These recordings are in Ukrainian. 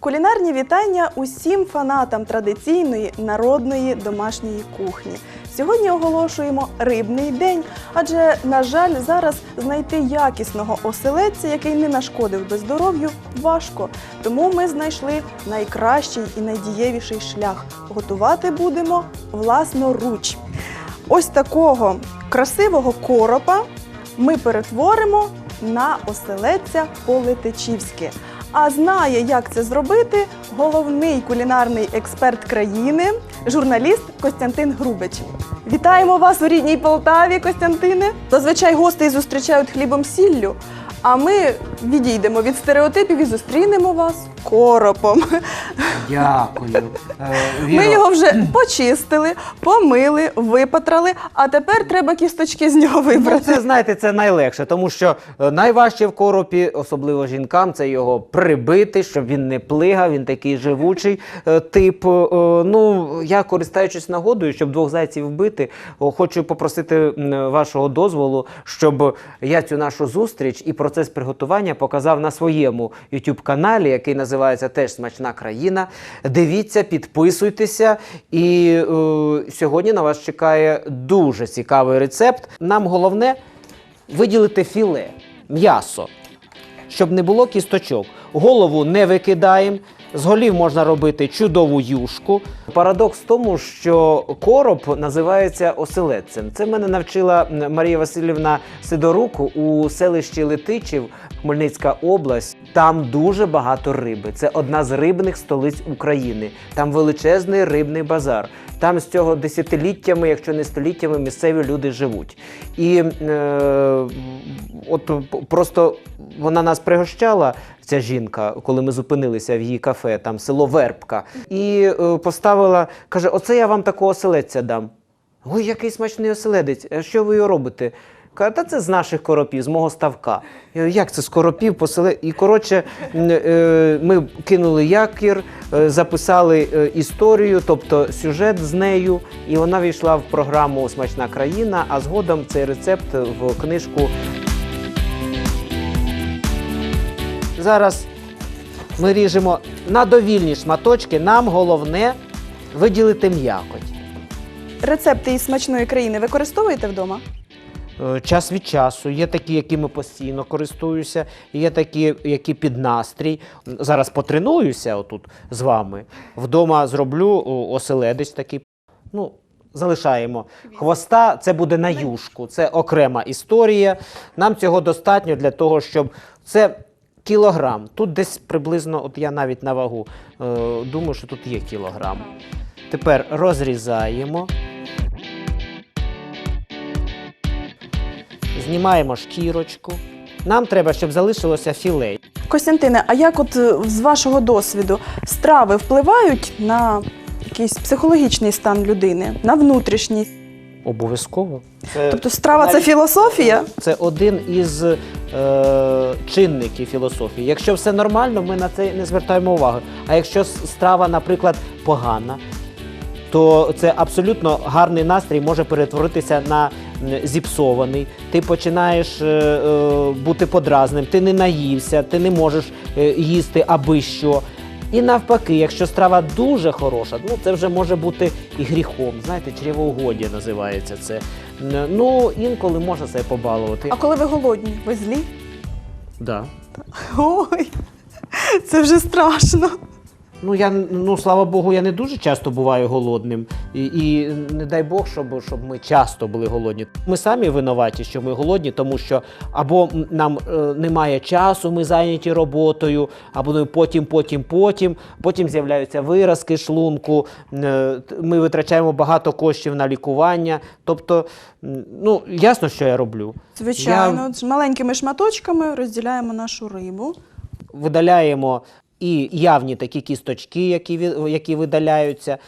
Кулінарні вітання усім фанатам традиційної народної домашньої кухні. Сьогодні оголошуємо рибний день, адже, на жаль, зараз знайти якісного оселедця, який не нашкодив би здоров'ю, важко. Тому ми знайшли найкращий і найдієвіший шлях. Готувати будемо власноруч. Ось такого красивого коропа ми перетворимо на оселедця по-летичівськи. А знає, як це зробити, головний кулінарний експерт країни, журналіст Костянтин Грубич. Вітаємо вас у рідній Полтаві, Костянтине. Зазвичай гостей зустрічають хлібом сіллю. А ми відійдемо від стереотипів і зустрінемо вас коропом. Дякую. Е, Ми його вже почистили, помили, випатрали, а тепер треба кісточки з нього Ну, вибрати. це знаєте, це найлегше, тому що е, найважче в коропі, особливо жінкам, це його прибити, щоб він не плигав, він такий живучий е, тип. Е, Ну, я користуючись нагодою, щоб двох зайців вбити, о, хочу попросити м, вашого дозволу, щоб я цю нашу зустріч і процес приготування показав на своєму youtube каналі, який називається теж Смачна країна. Дивіться, підписуйтеся. І е, сьогодні на вас чекає дуже цікавий рецепт. Нам головне виділити філе, м'ясо, щоб не було кісточок. Голову не викидаємо. З голів можна робити чудову юшку. Парадокс в тому, що короб називається оселедцем. Це мене навчила Марія Васильівна Сидорук у селищі Летичів, Хмельницька область. Там дуже багато риби. Це одна з рибних столиць України. Там величезний рибний базар. Там з цього десятиліттями, якщо не століттями, місцеві люди живуть. І е, от просто вона нас пригощала, ця жінка, коли ми зупинилися в її кафе, там село Вербка, і е, поставила, каже: Оце я вам такого оселедця дам. Ой, який смачний оселедець. Що ви його робите? Каже, та це з наших коропів, з мого ставка. Я говорю, як це з коропів поселе? І коротше, е, ми кинули якір, е, записали е, історію, тобто сюжет з нею, і вона війшла в програму Смачна країна, а згодом цей рецепт в книжку. Зараз ми ріжемо на довільні шматочки. Нам головне виділити м'якоть. Рецепти із смачної країни використовуєте вдома? Е, Час від часу є такі, якими постійно користуюся, є такі, які під настрій. Зараз потренуюся отут з вами. Вдома зроблю оселедець такий. Ну, залишаємо. Хвоста це буде на юшку, це окрема історія. Нам цього достатньо для того, щоб це. Кілограм. Тут десь приблизно, от я навіть на вагу е, думаю, що тут є кілограм. Тепер розрізаємо. Знімаємо шкірочку. Нам треба, щоб залишилося філе. Костянтине, а як от е, з вашого досвіду страви впливають на якийсь психологічний стан людини, на внутрішній? Обов'язково. Це, Тобто страва це філософія? це один із е, чинників філософії. Якщо все нормально, ми на це не звертаємо уваги. А якщо страва, наприклад, погана, то це абсолютно гарний настрій може перетворитися на зіпсований. Ти починаєш е, е, бути подразним, ти не наївся, ти не можеш е, їсти аби що. І навпаки, якщо страва дуже хороша, ну це вже може бути і гріхом. Знаєте, чревоугоддя називається це. Ну, інколи можна себе побалувати. А коли ви голодні, ви злі? Да. Ой, це вже страшно. Ну я ну слава Богу, я не дуже часто буваю голодним. І, і не дай Бог, щоб, щоб ми часто були голодні. Ми самі винуваті, що ми голодні, тому що або нам е, немає часу, ми зайняті роботою, або ну, потім, потім, потім. Потім з'являються виразки шлунку. е, Ми витрачаємо багато коштів на лікування. Тобто, ну ясно, що я роблю. Звичайно, з маленькими шматочками розділяємо нашу рибу. видаляємо і явні такі кісточки, які, які видаляються.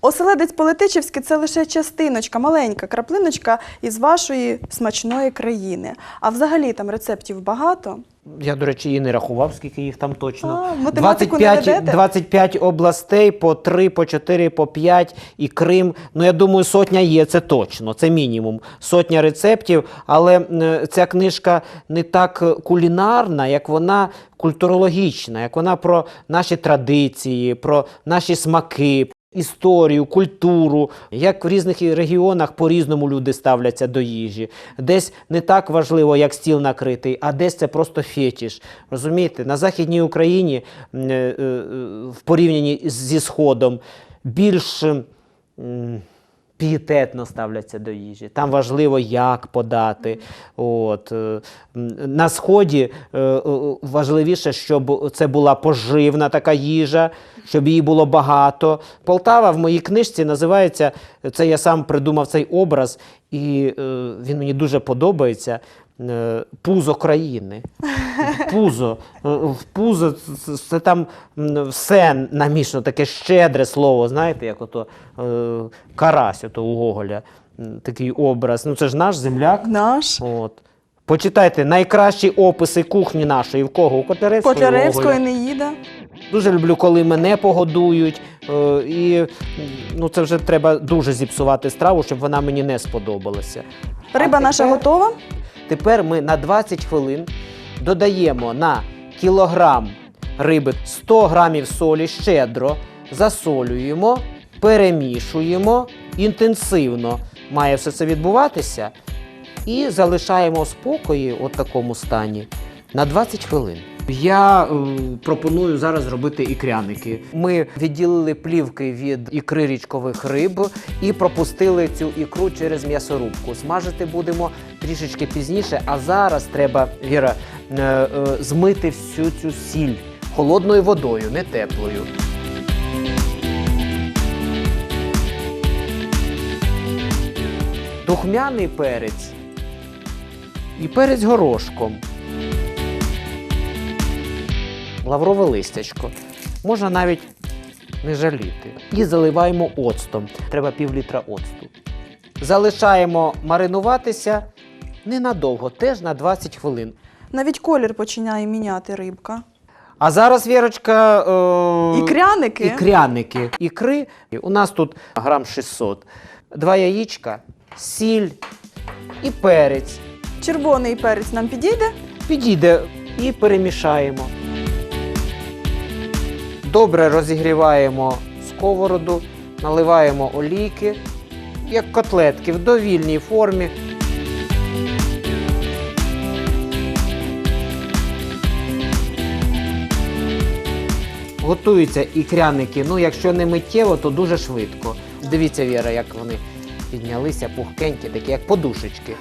Оселедець Полетичівський це лише частиночка, маленька краплиночка із вашої смачної країни. А взагалі там рецептів багато. Я, до речі, і не рахував, скільки їх там точно. А, математику не 25, 25 областей по 3, по 4, по 5 і Крим. Ну, я думаю, сотня є, це точно, це мінімум. Сотня рецептів, але е, ця книжка не так кулінарна, як вона культурологічна, як вона про наші традиції, про наші смаки. Історію, культуру, як в різних регіонах по-різному люди ставляться до їжі. Десь не так важливо, як стіл накритий, а десь це просто фетіш. Розумієте, на Західній Україні е, е, в порівнянні зі Сходом більш пієтетно ставляться до їжі. Там важливо, як подати. От. е, На Сході е, е, важливіше, щоб це була поживна така їжа, щоб її було багато. Полтава в моїй книжці називається, це я сам придумав цей образ, і він мені дуже подобається. Е, Пузо країни. Пузо. Е, В пузо це, там все намішано, таке щедре слово, знаєте, як ото е, карась, ото у Гоголя. Такий образ. Ну це ж наш земляк. Наш От. Почитайте найкращі описи кухні нашої. В кого? У Котляревського. Котляревської не їде. Дуже люблю, коли мене погодують. Е, і ну, це вже треба дуже зіпсувати страву, щоб вона мені не сподобалася. Риба наша готова. Тепер ми на 20 хвилин додаємо на кілограм риби 100 грамів солі щедро, засолюємо, перемішуємо інтенсивно. Має все це відбуватися. І залишаємо спокої, от такому стані, на 20 хвилин. Я е, пропоную зараз зробити ікряники. Ми відділили плівки від ікри річкових риб і пропустили цю ікру через м'ясорубку. Смажити будемо трішечки пізніше, а зараз треба, Віра, е, е, змити всю цю сіль холодною водою, не теплою. Духмяний перець і перець горошком. Лаврове листячко. Можна навіть не жаліти. І заливаємо оцтом. Треба пів літра оцту. Залишаємо маринуватися ненадовго, теж на 20 хвилин. Навіть колір починає міняти рибка. А зараз, Вірочка, е... Ікряники. ікряники. Ікри. У нас тут грам 600. Два яєчка, сіль і перець. Червоний перець нам підійде. Підійде і перемішаємо. Добре розігріваємо сковороду, наливаємо олійки, як котлетки в довільній формі. Готуються ікряники. Ну, якщо не миттєво, то дуже швидко. Дивіться, Віра, як вони піднялися пухкенькі, такі як подушечки.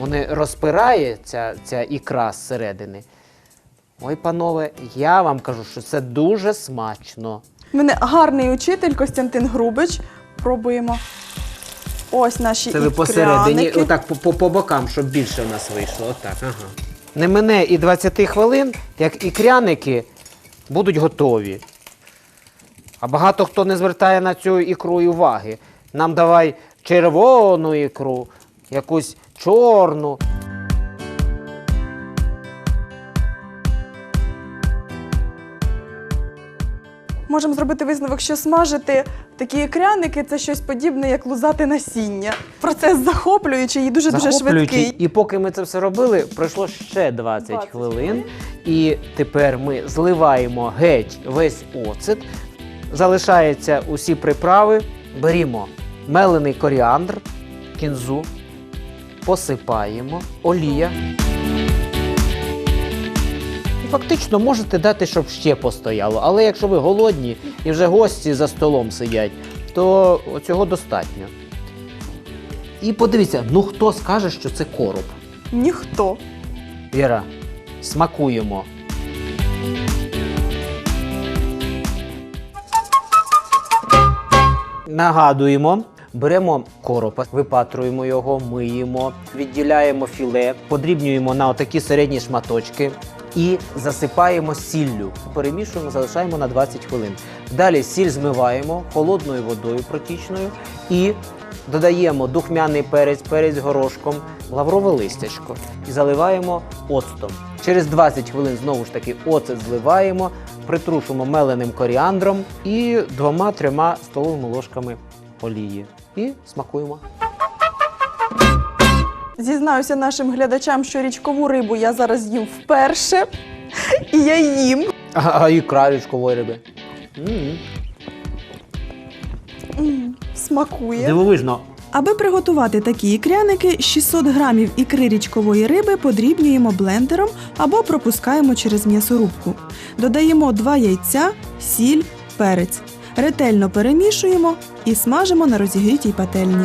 Вони розпираються, ця ікра зсередини. Ой, панове, я вам кажу, що це дуже смачно. У мене гарний учитель Костянтин Грубич. Пробуємо. Ось наші Це ви посередині, отак по, по, по бокам, щоб більше в нас вийшло. Отак, ага. Не мене і 20 хвилин, як ікряники будуть готові. А багато хто не звертає на цю ікру і уваги. Нам давай червону ікру, якусь чорну. Можемо зробити висновок, що смажити такі ікряники це щось подібне, як лузати насіння. Процес захоплюючий і дуже дуже Захоплюючий. швидкий. І поки ми це все робили, пройшло ще 20, 20 хвилин. І тепер ми зливаємо геть весь оцет. Залишаються усі приправи. Берімо мелений коріандр, кінзу, посипаємо, олія. Фактично можете дати, щоб ще постояло. Але якщо ви голодні і вже гості за столом сидять, то цього достатньо. І подивіться, ну хто скаже, що це короб? Ніхто. Віра, смакуємо. Нагадуємо, беремо коропа, випатруємо його, миємо, відділяємо філе, подрібнюємо на отакі середні шматочки. І засипаємо сіллю. Перемішуємо, залишаємо на 20 хвилин. Далі сіль змиваємо холодною водою протічною і додаємо духмяний перець, перець горошком, лаврове листячко і заливаємо оцтом. Через 20 хвилин знову ж таки оцет зливаємо, притрушуємо меленим коріандром і двома-трьома столовими ложками олії. І смакуємо. Зізнаюся нашим глядачам, що річкову рибу я зараз їм вперше. І я їм. А, ікра річкової риби. М. М, Смакує. Дивовижно. Аби приготувати такі ікряники, 600 грамів ікри річкової риби подрібнюємо блендером або пропускаємо через м'ясорубку. Додаємо 2 яйця, сіль, перець. Ретельно перемішуємо і смажимо на розігрітій пательні.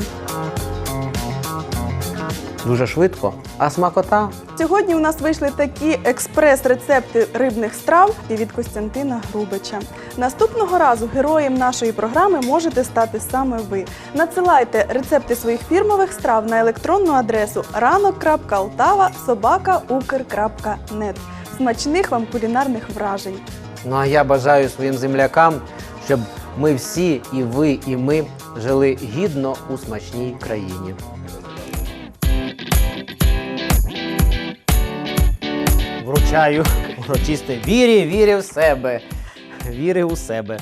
Дуже швидко. А смакота Сьогодні у нас вийшли такі експрес-рецепти рибних страв від Костянтина Грубича. Наступного разу героєм нашої програми можете стати саме ви. Надсилайте рецепти своїх фірмових страв на електронну адресу ранок.алтава.собака.укр.нет. Смачних вам кулінарних вражень! Ну а я бажаю своїм землякам, щоб ми всі, і ви, і ми жили гідно у смачній країні. Вручаю урочисте вірі, вірі в себе. Віри у себе.